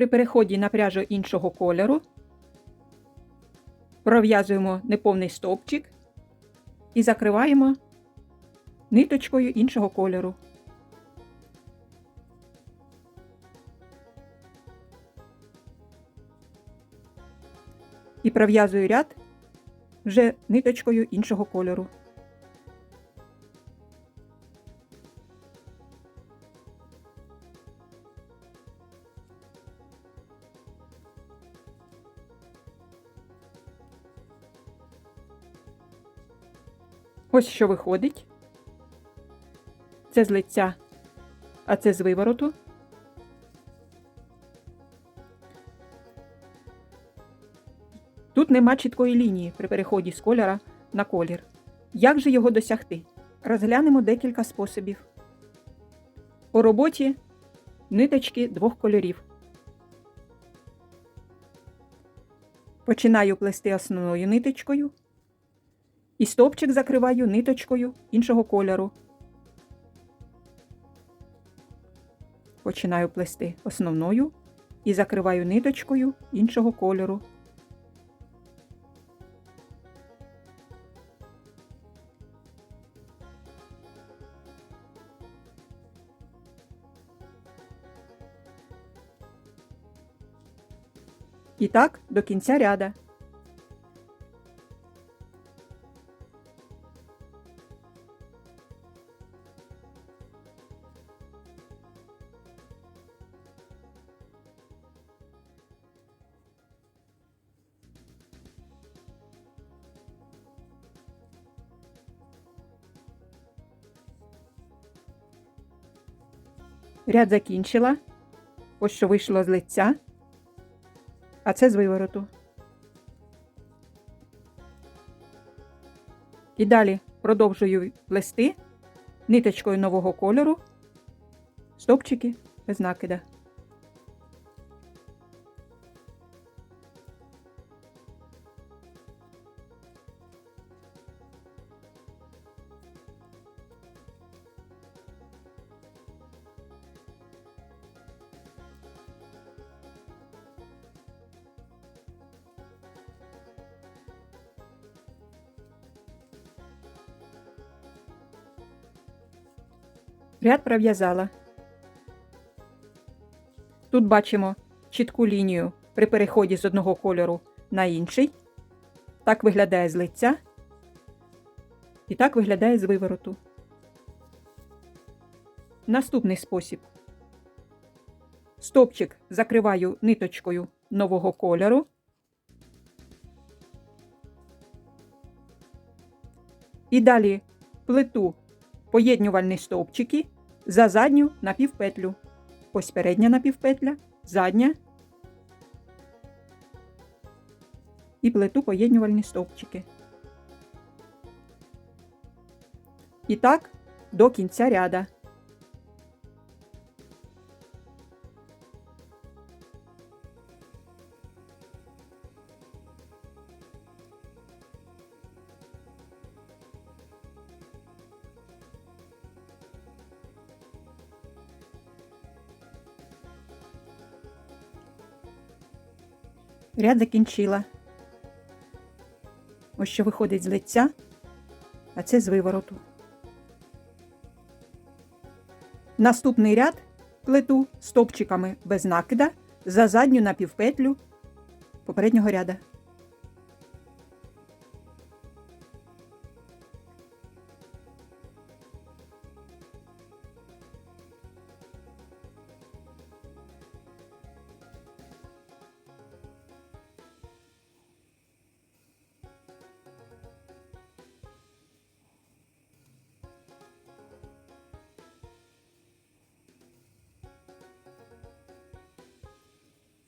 При переході на пряжу іншого кольору пров'язуємо неповний стовпчик і закриваємо ниточкою іншого кольору. І пров'язую ряд вже ниточкою іншого кольору. Ось що виходить. Це з лиця, а це з вивороту. Тут нема чіткої лінії при переході з кольора на колір. Як же його досягти? Розглянемо декілька способів. У роботі ниточки двох кольорів. Починаю плести основною ниточкою і стовпчик закриваю ниточкою іншого кольору. Починаю плести основною і закриваю ниточкою іншого кольору. І так до кінця ряда. Ряд закінчила. Ось що вийшло з лиця, а це з вивороту. І далі продовжую плести ниточкою нового кольору, стопчики без накида. Ряд пров'язала. Тут бачимо чітку лінію при переході з одного кольору на інший. Так виглядає з лиця. І так виглядає з вивороту. Наступний спосіб. Стопчик закриваю ниточкою нового кольору. І далі плету поєднювальні стовпчики за задню напівпетлю. Ось передня напівпетля, задня і плету поєднювальні стовпчики. І так до кінця ряда. Ряд закінчила. Ось що виходить з лиця, а це з вивороту. Наступний ряд плету стопчиками без накида за задню напівпетлю попереднього ряда.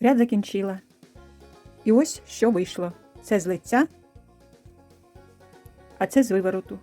Ряд закінчила. І ось що вийшло. Це з лиця, а це з вивороту.